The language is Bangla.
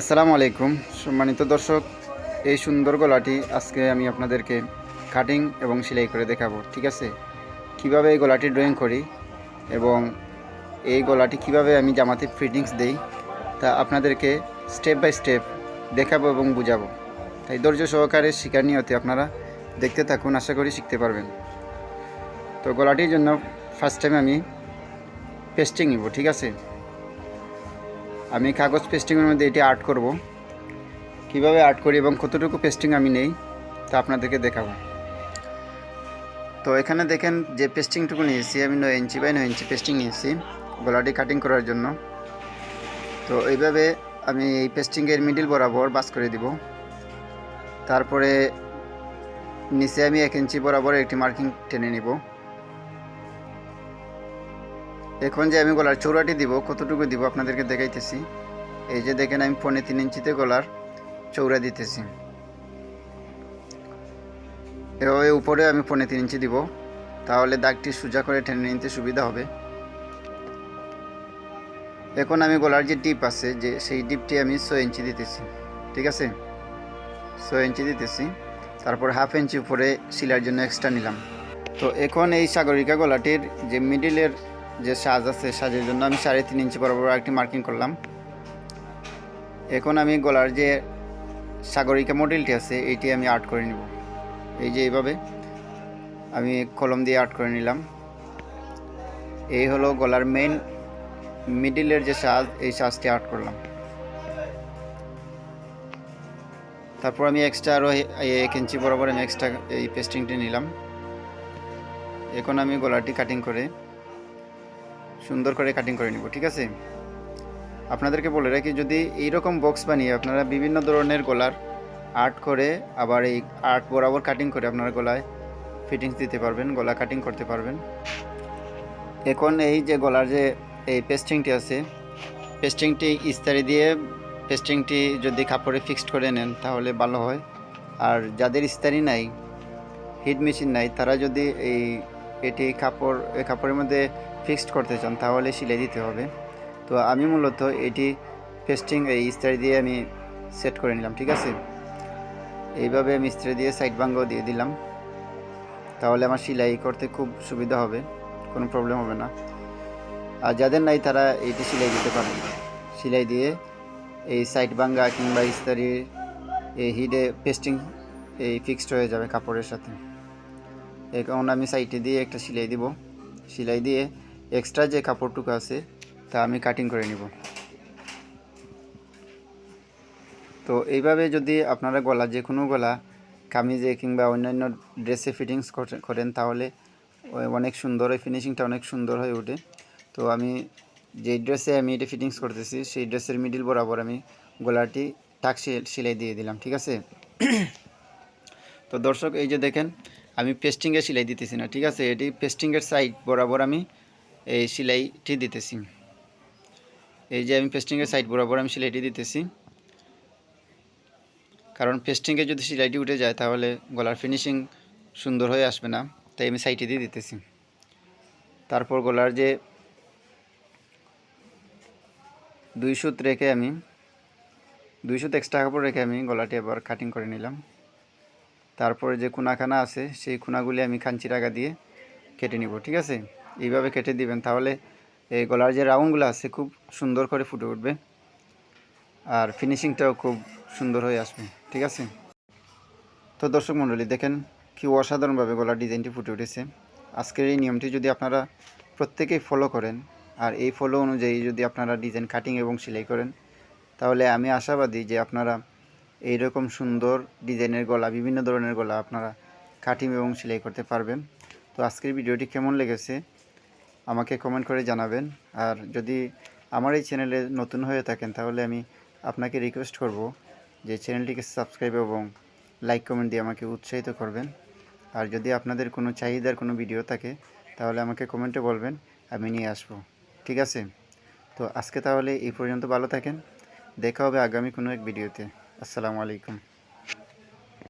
আসসালামু আলাইকুম। সম্মানিত দর্শক, এই সুন্দর গলাটি আজকে আমি আপনাদেরকে কাটিং এবং সেলাই করে দেখাবো, ঠিক আছে? কীভাবে এই গলাটি ড্রয়িং করি এবং এই গলাটি কীভাবে আমি জামাতে ফিটিংস দেই, তা আপনাদেরকে স্টেপ বাই স্টেপ দেখাবো এবং বুঝাবো। তাই ধৈর্য সহকারে শিকার নিয়তে আপনারা দেখতে থাকুন, আশা করি শিখতে পারবেন। তো গলাটির জন্য ফার্স্ট টাইম আমি পেস্টিং নিব, ঠিক আছে? আমি কাগজ পেস্টিংয়ের মধ্যে এটি আর্ট করব। কীভাবে আর্ট করি এবং কতটুকু পেস্টিং আমি নেই, তা আপনাদেরকে দেখাবো। তো এখানে দেখেন যে পেস্টিংটুকু নিয়েছি, আমি নয় ইঞ্চি বাই নয় ইঞ্চি পেস্টিং নিয়েছি, গলাটি কাটিং করার জন্য। তো এইভাবে আমি এই পেস্টিংয়ের মিডিল বরাবর বাস করে দিব। তারপরে নিচে আমি এক ইঞ্চি বরাবর একটি মার্কিং টেনে নিব। এখন যে আমি গলার চৌড়াটি দিব, কতটুকু দিব আপনাদেরকে দেখাইতেছি। এই যে দেখেন, আমি পৌনে তিন ইঞ্চিতে গলার চৌড়া দিতেছি। এভাবে উপরে আমি পৌনে তিন ইঞ্চি দিব। তাহলে দাগটি সোজা করে টেনে নিতে সুবিধা হবে। এখন আমি গলার যে ডিপ আছে, যে সেই ডিপটি আমি ছয় ইঞ্চি দিতেছি। ঠিক আছে? ছয় ইঞ্চি দিতেছি। তারপর হাফ ইঞ্চি উপরে সিলার জন্য এক্সট্রা নিলাম। তো এখন এই সাগরিকা গলাটির যে মিডিলের যে সাজ আছে, সাজের জন্য আমি সাড়ে তিন ইঞ্চি বরাবর একটি মার্কিং করলাম। এখন আমি গলার যে সাগরিকা মডেলটি আছে এইটি আমি আর্ট করে নিব। এই যে এইভাবে আমি কলম দিয়ে আর্ট করে নিলাম। এই হলো গলার মেইন মিডিলের যে সাজ, এই সাজটি আর্ট করলাম। তারপর আমি এক্সট্রা আরও এক ইঞ্চি বরাবর আমি এক্সট্রা এই পেস্টিংটি নিলাম। এখন আমি গলাটি কাটিং করে সুন্দর করে কাটিং করে নিব, ঠিক আছে? আপনাদেরকে বলে রাখি, যদি এইরকম বক্স বানিয়ে আপনারা বিভিন্ন ধরনের গলার আর্ট করে, আবার এই আর্ট বরাবর কাটিং করে আপনার গলায় ফিটিংস দিতে পারবেন, গলা কাটিং করতে পারবেন। এখন এই যে গলার যে এই পেস্টিংটি আছে পেস্টিংটি ইস্তারি দিয়ে পেস্টিংটি যদি কাপড়ে ফিক্সড করে নেন, তাহলে ভালো হয়। আর যাদের ইস্তারি নাই হিট মেশিন নাই, তারা যদি এই এটি কাপড় কাপড়ের মধ্যে ফিক্সড করতে চান, তাহলে সিলাই দিতে হবে। তো আমি মূলত এটি পেস্টিং এই ইস্তারি দিয়ে আমি সেট করে নিলাম, ঠিক আছে? এইভাবে আমি ইস্ত্রি দিয়ে সাইড বাঙ্গও দিয়ে দিলাম। তাহলে আমার সেলাই করতে খুব সুবিধা হবে, কোনো প্রবলেম হবে না। আর যাদের নাই তারা এইটি সেলাই দিতে পারেন। সেলাই দিয়ে এই সাইড বাঙ্গা কিংবা ইস্তারি এই হিডে পেস্টিং এই ফিক্সড হয়ে যাবে কাপড়ের সাথে। এখন আমি সাইডে দিয়ে একটা সেলাই দিব। সেলাই দিয়ে এক্সট্রা যে কাপড়টুকু আছে, তা আমি কাটিং করে নিব। তো এইভাবে যদি আপনারা গলা যে কোনো গলা, কামিজে কিংবা অন্যান্য ড্রেসে ফিটিংস করেন, তাহলে অনেক সুন্দর হয় ফিনিশিংটা অনেক সুন্দর হয়ে ওঠে। তো আমি যে ড্রেসে আমি এটা ফিটিংস করতেছি, সেই ড্রেসের মিডিল বরাবর আমি গলাটি টাক সেলাই দিয়ে দিলাম, ঠিক আছে? তো দর্শক, এই যে দেখেন আমি পেস্টিংয়ে সেলাই দিতেছি না, ঠিক আছে? এটি পেস্টিংয়ের সাইড বরাবর আমি এই সেলাইটি দিতেছি। এই যে আমি পেস্টিংয়ের সাইড বরাবর আমি সেলাইটি দিতেছি। কারণ পেস্টিংয়ে যদি সেলাইটি উঠে যায়, তাহলে গলার ফিনিশিং সুন্দর হয়ে আসবে না, তাই আমি সাইডে দিয়ে দিতেছি। তারপর গলার যে দুই সুত রেখে আমি, দুই সুত এক্সট্রা কাপড় রেখে আমি গলাটি আবার কাটিং করে নিলাম। তারপরে যে খুনাখানা আছে, সেই খুনাগুলি আমি খাঞ্চি টাকা দিয়ে কেটে নিব, ঠিক আছে? এইভাবে কেটে দিবেন, তাহলে এই গলার যে রাউন্ডগুলো আছে, খুব সুন্দর করে ফুটে উঠবে আর ফিনিশিংটাও খুব সুন্দর হয়ে আসবে, ঠিক আছে? তো দর্শক মণ্ডলী, দেখেন কি অসাধারণভাবে গলার ডিজাইনটি ফুটে উঠেছে। আজকের এই নিয়মটি যদি আপনারা প্রত্যেকেই ফলো করেন, আর এই ফলো অনুযায়ী যদি আপনারা ডিজাইন কাটিং এবং সেলাই করেন, তাহলে আমি আশাবাদী যে আপনারা এইরকম সুন্দর ডিজাইনের গলা, বিভিন্ন ধরনের গলা আপনারা কাটিং এবং সেলাই করতে পারবেন। তো আজকের ভিডিওটি কেমন লেগেছে আমাকে কমেন্ট করে জানাবেন। আর যদি আমার এই চ্যানেলে নতুন হয়ে থাকেন, তাহলে আমি আপনাকে রিকোয়েস্ট করব যে চ্যানেলটিকে সাবস্ক্রাইব এবং লাইক কমেন্ট দিয়ে আমাকে উৎসাহিত করবেন। আর যদি আপনাদের কোনো চাহিদার কোনো ভিডিও থাকে, তাহলে আমাকে কমেন্টে বলবেন, আমি নিয়ে আসব। ঠিক আছে? তো আজকে তাহলে এই পর্যন্ত ভালো থাকেন। দেখা হবে আগামী কোনো এক ভিডিওতে আসসালামু আলাইকুম।